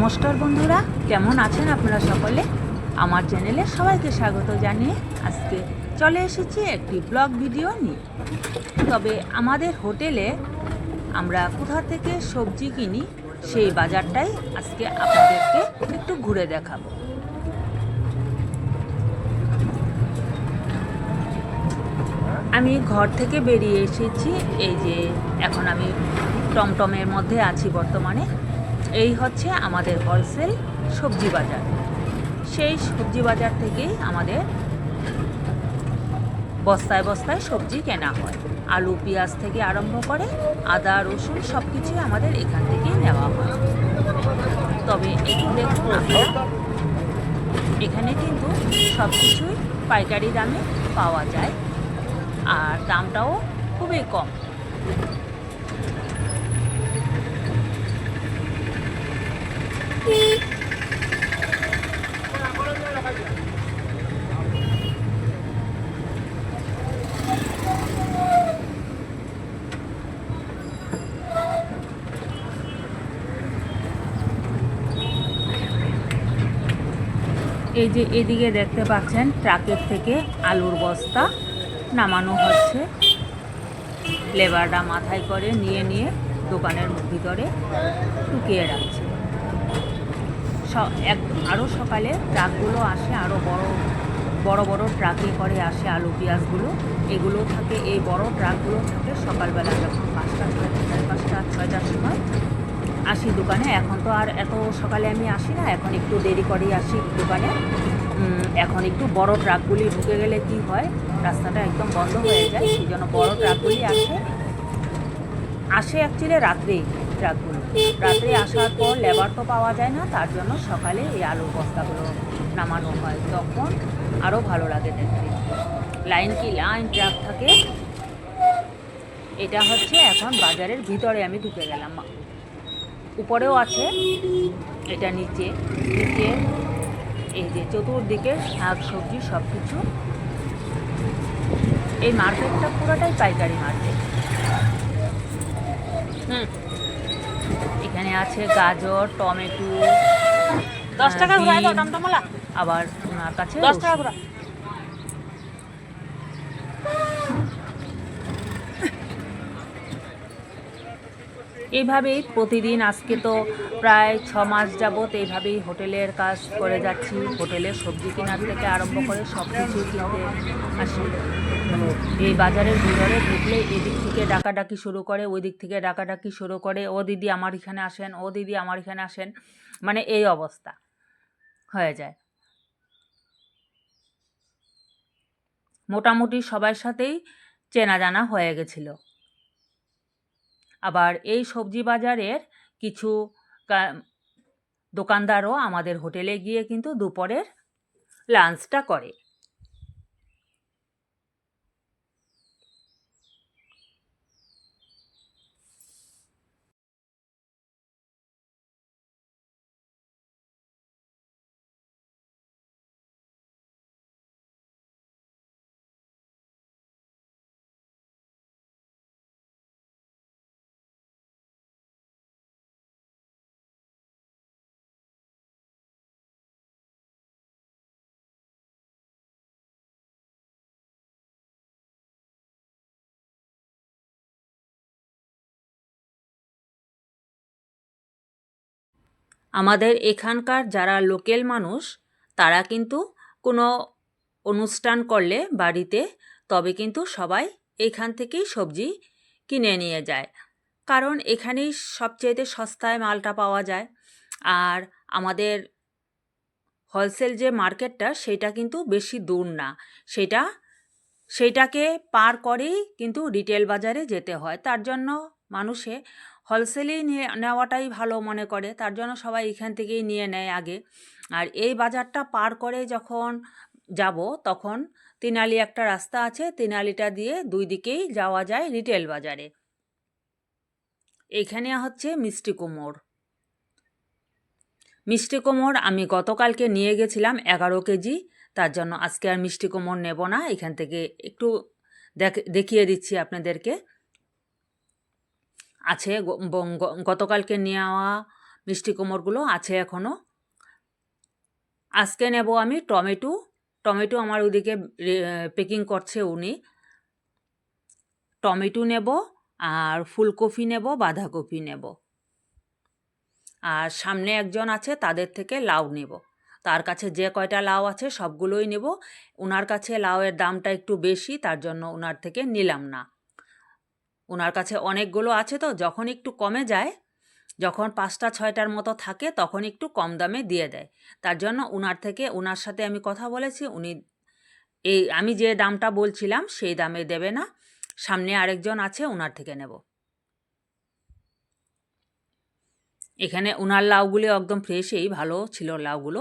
নমস্কার বন্ধুরা, কেমন আছেন আপনারা সকলে? আমার চ্যানেলে সবাইকে স্বাগত জানিয়ে আজকে চলে এসেছি একটি ব্লগ ভিডিও নিয়ে। তবে আমাদের হোটেলে আমরা কোথা থেকে সবজি কিনি, সেই বাজারটাই আজকে আপনাদেরকে একটু ঘুরে দেখাবো। আমি ঘর থেকে বেরিয়ে এসেছি, এই যে এখন আমি টমটমের মধ্যে আছি বর্তমানে। এই হচ্ছে আমাদের হোলসেল সবজি বাজার। সেই সবজি বাজার থেকেই আমাদের বস্তায় বস্তায় সবজি কেনা হয়। আলু, পেঁয়াজ থেকে আরম্ভ করে আদা, রসুন সব কিছুই আমাদের এখান থেকেই নেওয়া হয়। তবে একটু দেখুন এখানে কিন্তু সব কিছুই পাইকারি দামে পাওয়া যায়। আর দামটাও খুবই কম। এই যে এদিকে দেখতে পাচ্ছেন, ট্রাকের থেকে আলুর বস্তা নামানো হচ্ছে। লেবাররা মাথায় করে নিয়ে নিয়ে দোকানের ভিতরে টুকিয়ে রাখছে। এক আরও সকালে ট্রাকগুলো আসে আরও বড় বড় বড় ট্রাকে করে আসে আলু, পেঁয়াজগুলো। এগুলো থাকে, এই বড় ট্রাকগুলো থাকে, সকালবেলা যখন পাঁচটা, ছয়টা, সাড়ে পাঁচটা, ছয়টার সময় আসি দোকানে। এখন তো আর এত সকালে আমি আসি না, এখন একটু দেরি করেই আসি দোকানে। এখন একটু বড় ট্রাকগুলি ঢুকে গেলে কি হয়, রাস্তাটা একদম বন্ধ হয়ে যায়, সেই জন্য বড় ট্রাকগুলি আসে। আসে অ্যাকচুয়ালি রাত্রেই। ট্রাকগুলো রাত্রে আসার পর লেবার তো পাওয়া যায় না, তার জন্য সকালে এই আলুর বস্তাগুলো নামানো হয়। তখন আরও ভালো লাগে দেখতে। লাইন কি লাইন ট্রাক থাকে? এটা হচ্ছে এখন বাজারের ভিতরে আমি ঢুকে গেলাম। উপরেও আছে, এটা নিচে। নিচে এই যে চতুর্দিকে শাক, সবজি সব কিছু এই মার্কেটটা পুরোটাই পাইকারি মার্কেট। হুম। এখানে আছে গাজর টমেটো দশ টাকা আবার ওনার কাছে দশ টাকা এইভাবেই প্রতিদিন আজকে তো প্রায় ছ মাস যাবত এইভাবেই হোটেলের কাজ করে যাচ্ছি। হোটেলের সবজি কেনার থেকে আরম্ভ করে সব কিছু কিনতে আসি। এই বাজারের ভিতরে ঢুকলে এদিক থেকে ডাকাডাকি শুরু করে ওই দিক থেকে ডাকাডাকি শুরু করে, ও দিদি আমার এখানে আসেন, ও দিদি আমার এখানে আসেন মানে এই অবস্থা হয়ে যায়। মোটামুটি সবার সাথেই চেনা জানা হয়ে গেছিল। আবার এই সবজি বাজারের কিছু দোকানদারও আমাদের হোটেলে গিয়ে কিন্তু দুপুরের লাঞ্চটা করে। আমাদের এখানকার যারা লোকেল মানুষ, তারা কিন্তু কোনো অনুষ্ঠান করলে বাড়িতে, তবে কিন্তু সবাই এখান থেকেই সবজি কিনে নিয়ে যায়। কারণ এখানেই সবচেয়েতে সস্তায় মালটা পাওয়া যায়। আর আমাদের হোলসেল যে মার্কেটটা, সেটা কিন্তু বেশি দূর না। সেটা সেইটাকে পার করেই কিন্তু রিটেল বাজারে যেতে হয়। তার জন্য মানুষে হোলসেলেই নিয়ে নেওয়াটাই ভালো মনে করে, তার জন্য সবাই এখান থেকেই নিয়ে নেয় আগে। আর এই বাজারটা পার করে যখন যাব, তখন তিনালি একটা রাস্তা আছে, তিনালিটা দিয়ে দুই দিকেই যাওয়া যায় রিটেল বাজারে। এখানে হচ্ছে মিষ্টি কুমোর। মিষ্টি কুমোর আমি গতকালকে নিয়ে গেছিলাম এগারো কেজি, তার জন্য আজকে আর মিষ্টি কুমড় নেব না, এখান থেকে একটু দেখ- দেখিয়ে দিচ্ছি আপনাদেরকে। আছে। গতকালকে নেওয়া মিষ্টি কুমড়গুলো আছে এখনও আজকে নেব আমি টমেটো। টমেটো আমার ওদিকে পেকিং করছে উনি। টমেটো নেব আর ফুলকপি নেব, বাঁধাকপি নেব। আর সামনে একজন আছে, তাদের থেকে লাউ নেব। তার কাছে যে কয়টা লাউ আছে সবগুলোই নেব। ওনার কাছে লাউয়ের দামটা একটু বেশি, তার জন্য ওনার থেকে নিলাম না। ওনার কাছে অনেকগুলো আছে তো, যখন একটু কমে যায়, যখন পাঁচটা, ছয়টার মতো থাকে, তখন একটু কম দামে দিয়ে দেয়। তার জন্য ওনার থেকে ওনার সাথে আমি কথা বলেছি, উনি এই, আমি যে দামটা বলছিলাম, সেই দামে দেবে না। সামনে আরেকজন আছে ওনার থেকে নেব। এখানে ওনার লাউগুলি একদম ফ্রেশই, ভালো ছিল লাউগুলো।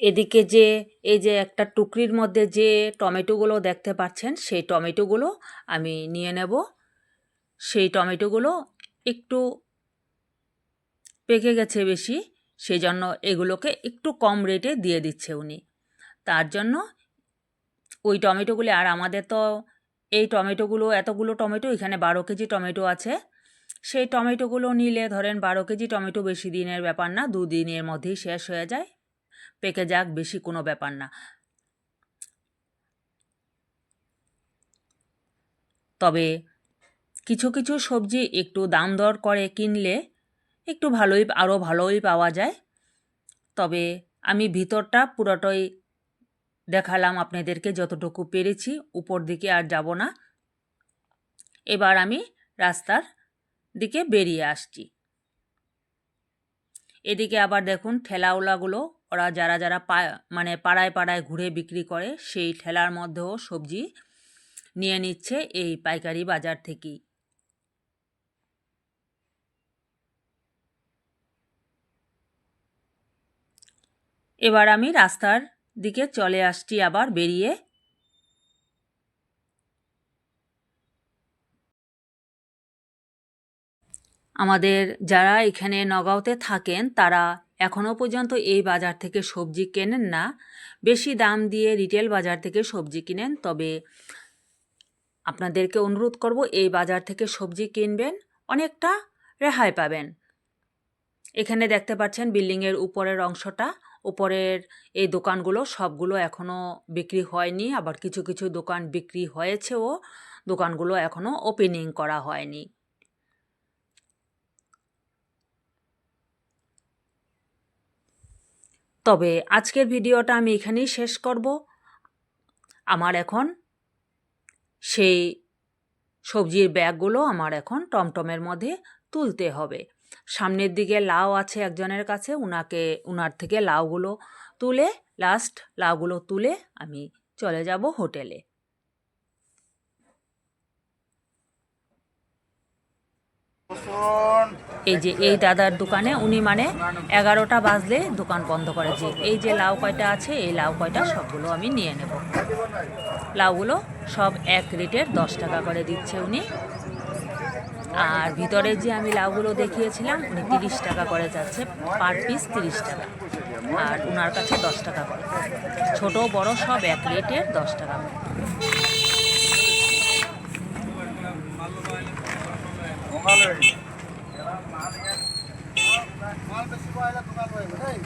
এদিকে যে, এই যে একটা টুকরির মধ্যে যে টমেটোগুলো দেখতে পাচ্ছেন, সেই টমেটোগুলো আমি নিয়ে নেব। সেই টমেটোগুলো একটু পেকে গেছে বেশি সেই জন্য এগুলোকে একটু কম রেটে দিয়ে দিচ্ছে উনি। তার জন্য ওই টমেটোগুলি, আর আমাদের তো এই টমেটোগুলো, এতগুলো টমেটো, এখানে বারো কেজি টমেটো আছে। সেই টমেটোগুলো নিলে ধরেন বারো কেজি টমেটো বেশি দিনের ব্যাপার না, দুদিনের মধ্যেই শেষ হয়ে যায়। পেকে যাক, বেশি কোনো ব্যাপার না। তবে কিছু কিছু সবজি একটু দাম দর করে কিনলে একটু ভালোই আরও ভালোই পাওয়া যায়। তবে আমি ভিতরটা পুরোটাই দেখালাম আপনাদেরকে যতটুকু পেরেছি, উপর দিকে আর যাব না। এবার আমি রাস্তার দিকে বেরিয়ে আসছি। এদিকে আবার দেখুন ঠেলাওয়ালাগুলো ওরা যারা যারা পা মানে পাড়ায় পাড়ায় ঘুরে বিক্রি করে, সেই ঠেলার মধ্যেও সবজি নিয়ে নিচ্ছে এই পাইকারি বাজার থেকেই। এবার আমি রাস্তার দিকে চলে আসছি আবার বেরিয়ে। আমাদের যারা এখানে নগাঁওতে থাকেন, তারা এখনও পর্যন্ত এই বাজার থেকে সবজি কেনেন না। বেশি দাম দিয়ে রিটেল বাজার থেকে সবজি কিনেন। তবে আপনাদেরকে অনুরোধ করব, এই বাজার থেকে সবজি কিনবেন, অনেকটা রেহাই পাবেন। এখানে দেখতে পাচ্ছেন বিল্ডিংয়ের উপরের অংশটা। উপরের এই দোকানগুলো, সবগুলো এখনও বিক্রি হয়নি। আবার কিছু কিছু দোকান বিক্রি হয়েছেও। দোকানগুলো এখনও ওপেনিং করা হয়নি। তবে আজকের ভিডিওটা আমি এখানেই শেষ করব। আমার এখন সেই সবজির ব্যাগগুলো আমার এখন টমটমের মধ্যে তুলতে হবে। সামনের দিকে লাউ আছে একজনের কাছে, উনাকে, উনার থেকে লাউগুলো তুলে লাস্ট লাউগুলো তুলে আমি চলে যাব হোটেলে। এই যে, এই দাদার দোকানে উনি মানে এগারোটা বাজলে দোকান বন্ধ করে। যে, এই যে লাউ কয়টা আছে, এই লাউ কয়টা সবগুলো আমি নিয়ে নেব। লাউগুলো সব এক রেটের দশ টাকা করে দিচ্ছে উনি। আর ভিতরে যে আমি লাউগুলো দেখিয়েছিলাম, উনি তিরিশ টাকা করে যাচ্ছে, পার পিস তিরিশ টাকা। আর ওনার কাছে দশ টাকা করে। ছোট বড় সব এক রেটের দশ টাকা করে। মাল বেশি পাইলে দোকান পাইবে তাই